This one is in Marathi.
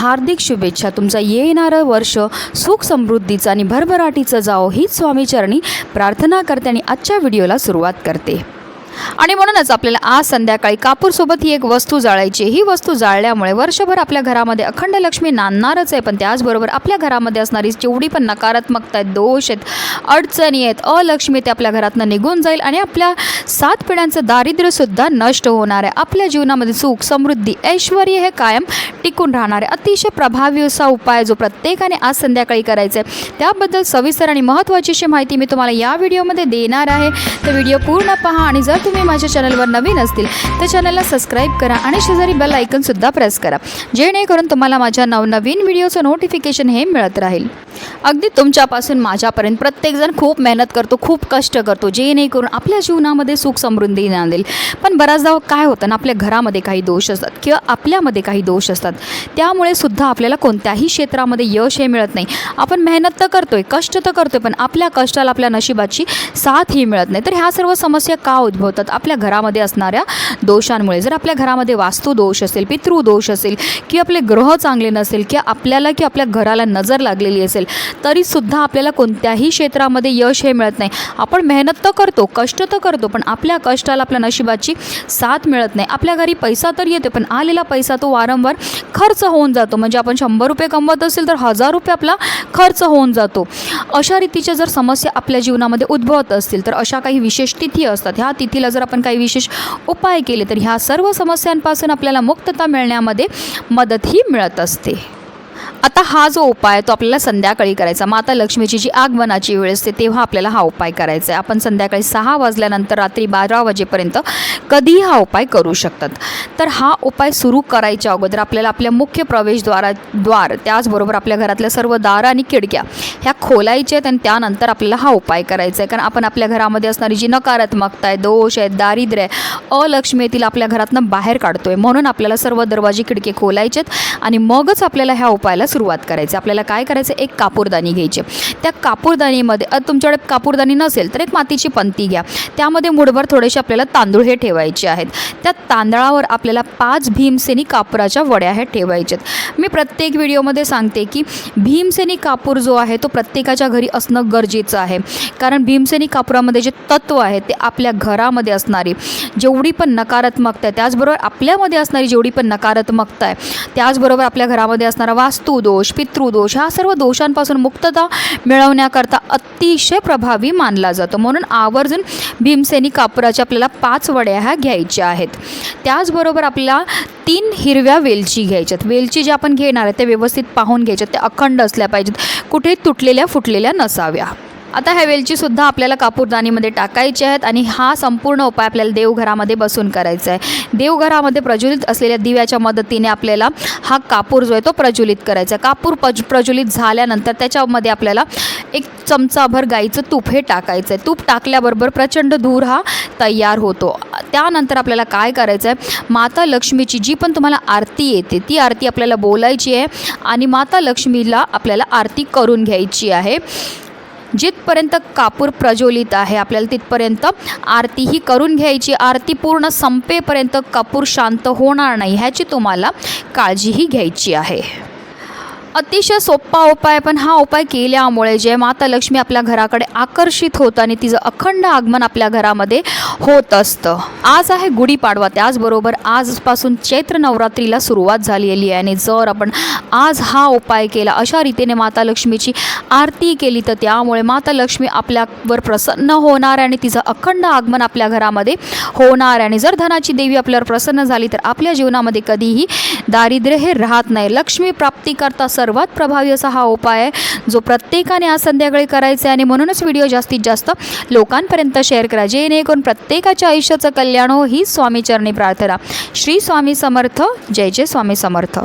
हार्दिक शुभेच्छा. तुमचं येणारं वर्ष सुख समृद्धीचं आणि भरभराटीचं जावो हीच स्वामीचरणी प्रार्थना करते आणि आजच्या व्हिडिओला सुरुवात करते. आणि म्हणूनच आपल्याला आज संध्याकाळी कापूरसोबत ही एक वस्तू जाळायची ही वस्तू जाळल्यामुळे वर्षभर आपल्या घरामध्ये अखंड लक्ष्मी नांदणारच आहे. पण त्याचबरोबर आपल्या घरामध्ये असणारी जेवढी पण नकारात्मकता आहेत दोष आहेत अडचणी आहेत अलक्ष्मी ते आपल्या घरातनं निघून जाईल आणि आपल्या सात पिढ्यांचं दारिद्र्यसुद्धा नष्ट होणार आहे. आपल्या जीवनामध्ये सुख समृद्धी ऐश्वर हे कायम टिकून राहणार आहे. अतिशय प्रभावी असा उपाय जो प्रत्येकाने आज संध्याकाळी करायचा आहे. त्याबद्दल सविस्तर आणि महत्त्वाची अशी माहिती मी तुम्हाला या व्हिडिओमध्ये देणार आहे. तर व्हिडिओ पूर्ण पहा आणि जर तुम्ही माझ्या चॅनलवर नवीन असतील तर चॅनलला सबस्क्राईब करा आणि शेजारी बेल आयकनसुद्धा प्रेस करा. जेणेकरून तुम्हाला माझ्या नवनवीन व्हिडिओचं नोटिफिकेशन हे मिळत राहील. अगदी तुमच्यापासून माझ्यापर्यंत प्रत्येकजण खूप मेहनत करतो खूप कष्ट करतो जेणेकरून आपल्या जीवनामध्ये सुख समृद्धी नांदेल. पण बऱ्याचदा काय होतं ना आपल्या घरामध्ये काही दोष असतात किंवा आपल्यामध्ये काही दोष असतात. त्यामुळे सुद्धा आपल्याला कोणत्याही क्षेत्रामध्ये यश हे मिळत नाही. आपण मेहनत तर करतो आहे कष्ट तर करतो आहे पण आपल्या कष्टाला आपल्या नशिबाची साथ ही मिळत नाही. तर ह्या सर्व समस्या का उद्भवतात? आपल्या घरामध्ये असणाऱ्या दोषांमुळे. जर आपल्या घरामध्ये वास्तू दोष असेल पितृदोष असेल की आपले ग्रह चांगले नसेल किंवा आपल्याला की आपल्या घराला नजर लागलेली असेल तरीसुद्धा आपल्याला कोणत्याही क्षेत्रामध्ये यश हे मिळत नाही. आपण मेहनत तर करतो कष्ट तर करतो पण आपल्या कष्टाला आपल्या नशिबाची साथ मिळत नाही. आपल्या घरी पैसा तर येतो पण आलेला पैसा तो वारंवार खर्च होऊन जातो. म्हणजे आपण शंभर रुपये कमवत असेल तर हजार रुपये आपला खर्च होऊन जातो. अशा रीतीच्या जर समस्या आपल्या जीवनामध्ये उद्भवत असतील तर अशा काही विशेष तिथी असतात. ह्या तिथीला जर आपण काही विशेष उपाय केले तर ह्या सर्व समस्यांपासून आपल्याला मुक्तता मिळण्यामध्ये मदतही मिळत असते. आता हा जो उपाय आहे तो आपल्याला संध्याकाळी करायचा. माता लक्ष्मीची जी आगमनाची वेळ असते तेव्हा आपल्याला हा उपाय करायचा आहे. आपण संध्याकाळी सहा वाजल्यानंतर रात्री बारा वाजेपर्यंत कधीही हा उपाय करू शकतात. तर हा उपाय सुरू करायच्या अगोदर आपल्याला आपल्या मुख्य प्रवेशद्वारा द्वार त्याचबरोबर आपल्या घरातल्या सर्व दारं आणि खिडक्या ह्या खोलायच्या आहेत आणि त्यानंतर आपल्याला हा उपाय करायचा आहे. कारण आपण आपल्या घरामध्ये असणारी जी नकारात्मकता आहे दोष आहे दारिद्र्य आहे अलक्ष्मी आपल्या घरातनं बाहेर काढतो आहे म्हणून आपल्याला सर्व दरवाजे खिडके खोलायचे आहेत आणि मगच आपल्याला ह्या उपायाला सुरुवात करायची. आपल्याला काय करायचं? एक कापूरदानी घ्यायची. त्या कापूरदानीमध्ये तुमच्याकडे कापूरदानी नसेल तर एक मातीची पंती घ्या. त्यामध्ये मुठभर थोडेसे आपल्याला तांदूळ हे ठेवायचे आहेत. त्या तांदळावर आपल्याला पाच भीमसेनी कापराच्या वड्या हे ठेवायच्यात मी प्रत्येक व्हिडिओमध्ये सांगते की भीमसेनी कापूर जो आहे तो प्रत्येकाच्या घरी असणं गरजेचं आहे. कारण भीमसेनी कापुरामध्ये जे तत्व आहे ते आपल्या घरामध्ये असणारी जेवढी पण नकारात्मकता आहे त्याचबरोबर आपल्यामध्ये असणारी जेवढी पण नकारात्मकता आहे त्याचबरोबर आपल्या घरामध्ये असणारा वास्तू गुरुदोष पितृदोष ह्या सर्व दोषांपासून मुक्तता मिळवण्याकरता अतिशय प्रभावी मानला जातो. म्हणून आवर्जून भीमसेनी कापुराच्या आपल्याला पाच वड्या ह्या घ्यायच्या आहेत. त्याचबरोबर आपल्याला तीन हिरव्या वेलची घ्यायच्यात वेलची ज्या आपण घेणार आहे त्या व्यवस्थित पाहून घ्यायच्यात त्या अखंड असल्या पाहिजेत. कुठे तुटलेल्या फुटलेल्या नसाव्या. आता ह्या वेलचीसुद्धा आपल्याला कापूरदानीमध्ये टाकायची आहेत आणि हा संपूर्ण उपाय आपल्याला देवघरामध्ये बसून करायचा आहे. देवघरामध्ये प्रज्वलित असलेल्या दिव्याच्या मदतीने आपल्याला हा कापूर जो आहे तो प्रज्वलित करायचा आहे. कापूर पज प्रज्वलित झाल्यानंतर त्याच्यामध्ये आपल्याला एक चमचाभर गाईचं तूप हे टाकायचं आहे. तूप टाकल्याबरोबर प्रचंड धूर हा तयार होतो. त्यानंतर आपल्याला काय करायचं आहे? माता लक्ष्मीची जी पण तुम्हाला आरती येते ती आरती आपल्याला बोलायची आहे आणि माता लक्ष्मीला आपल्याला आरती करून घ्यायची आहे. जिथपर्यंत कापूर प्रज्वलित आहे आपल्याला तिथपर्यंत आरती ही करून घ्यायची. आरती पूर्ण संपेपर्यंत कापूर शांत होणार नाही ह्याची तुम्हाला काळजीही घ्यायची आहे. अतिशय सोपा उपाय पण हा उपाय केल्यामुळे जे माता लक्ष्मी आपल्या घराकडे आकर्षित होतं आणि तिचं अखंड आगमन आपल्या घरामध्ये होत असतं. आज आहे गुढीपाडवा त्याचबरोबर आजपासून चैत्र नवरात्रीला सुरुवात झालेली आहे. आणि जर आपण आज हा उपाय केला अशा रीतीने माता लक्ष्मीची आरती केली तर त्यामुळे माता लक्ष्मी आपल्यावर प्रसन्न होणार आहे आणि तिचं अखंड आगमन आपल्या घरामध्ये होणार. आहे आणि जर धनाची देवी आपल्यावर प्रसन्न झाली तर आपल्या जीवनामध्ये कधीही दारिद्र्य हे राहत नाही. लक्ष्मी प्राप्तीकरता सर्वात प्रभावी असा हा उपाय आहे जो प्रत्येकाने आज संध्याकाळी करायचा आहे. आणि म्हणूनच व्हिडिओ जास्तीत जास्त लोकांपर्यंत शेअर करा जेणेकरून प्रत्येकाच्या आयुष्याचं कल्याण हो ही स्वामीचरणी प्रार्थना. श्री स्वामी समर्थ जय जय स्वामी समर्थ.